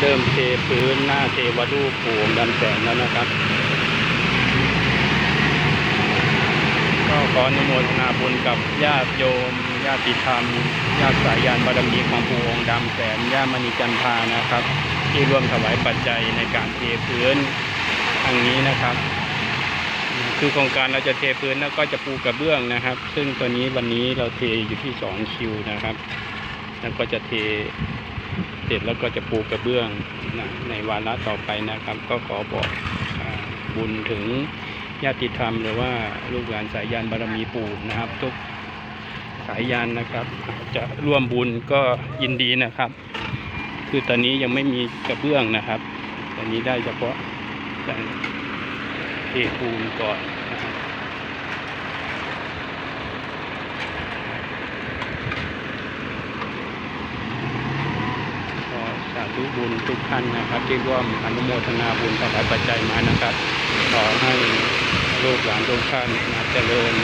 เริ่มเทพื้นหน้าเทวรูปปู่องค์ดำแสนแล้วนะครับ ก็ขออนุโมทนาบุญกับญาติโยม ญาติธรรม ญาติสายยานบารมีของปู่องค์ดำแสนญาติมณีจันทานะครับ ที่ร่วมถวายปัจจัยในการเทพื้นทางนี้นะครับ คือโครงการเราจะเทพื้นแล้วก็จะปูกระเบื้องนะครับ ซึ่งตัวนี้วันนี้เราเทอยู่ที่สองคิวนะครับ แล้วก็จะเท เสร็จแล้วก็จะปูกระเบื้องนะในวาระต่อไปนะครับ ก็ขอบอกอบุญถึงญาติธรรมหรือว่าลูกหลานสายยานบารมีปู่นะครับ ทุกสายยานนะครับ จะร่วมบุญก็ยินดีนะครับ คือตอนนี้ยังไม่มีกระเบื้องนะครับ ตอนนี้ได้เฉพาะการเทปูนก่อนนะครับ ขอสา ธุบุญทุกท่านนะครับ ที่ร่วมอนุโมทนาบุญถวายปัจจัยมานะครับ ขอให้ลูกหลานทุกท่านนะเจริญ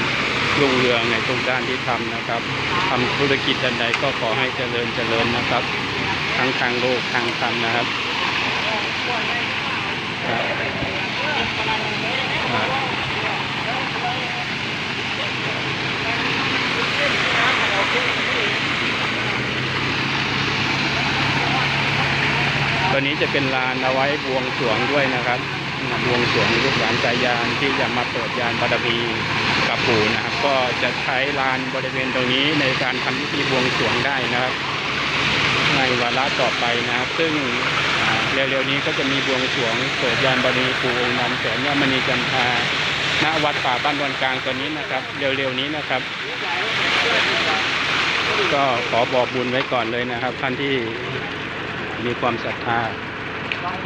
รุ่งเรืองในทุกด้านที่ทำนะครับทำธุรกิจใดๆก็ขอให้เจริญเจริญนะครับ ทั้งทางโลกทางธรรมนะครับตัว นี้จะเป็นลานเอาไว้บวงสรวงด้วยนะครับบวงสรวงลูกหลานใจยานที่จะมาเปิดยานบารมีกับปู่นะครับ ก็จะใช้ลานบริเวณตรงนี้ในการทำพิธีบวงสรวงได้นะครับ ในวาระต่อไปนะครับ ซึ่งเร็วๆนี้ก็จะมีบวงสรวงเปิดยานบารมีปู่องค์ดำแสนยมณีจันทาณวัดป่าบ้านดอนกลางตัวนี้นะครับ เร็วๆนี้นะครับ ก็ขอบอกบุญไว้ก่อนเลยนะครับ ท่านที่ มีความศรัทธา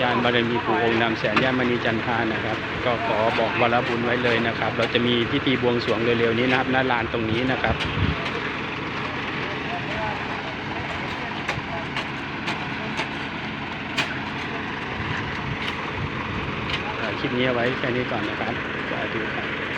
ยานบารมีปู่องค์ดำแสนยมณีจันทานะครับ ก็ขอบอกวาระบุญไว้เลยนะครับ เราจะมีพิธีบวงสรวงเร็วๆนี้นะครับณลานตรงนี้นะครับคลิปนี้ไว้แค่นี้ก่อนนะครับสวัสดีครับ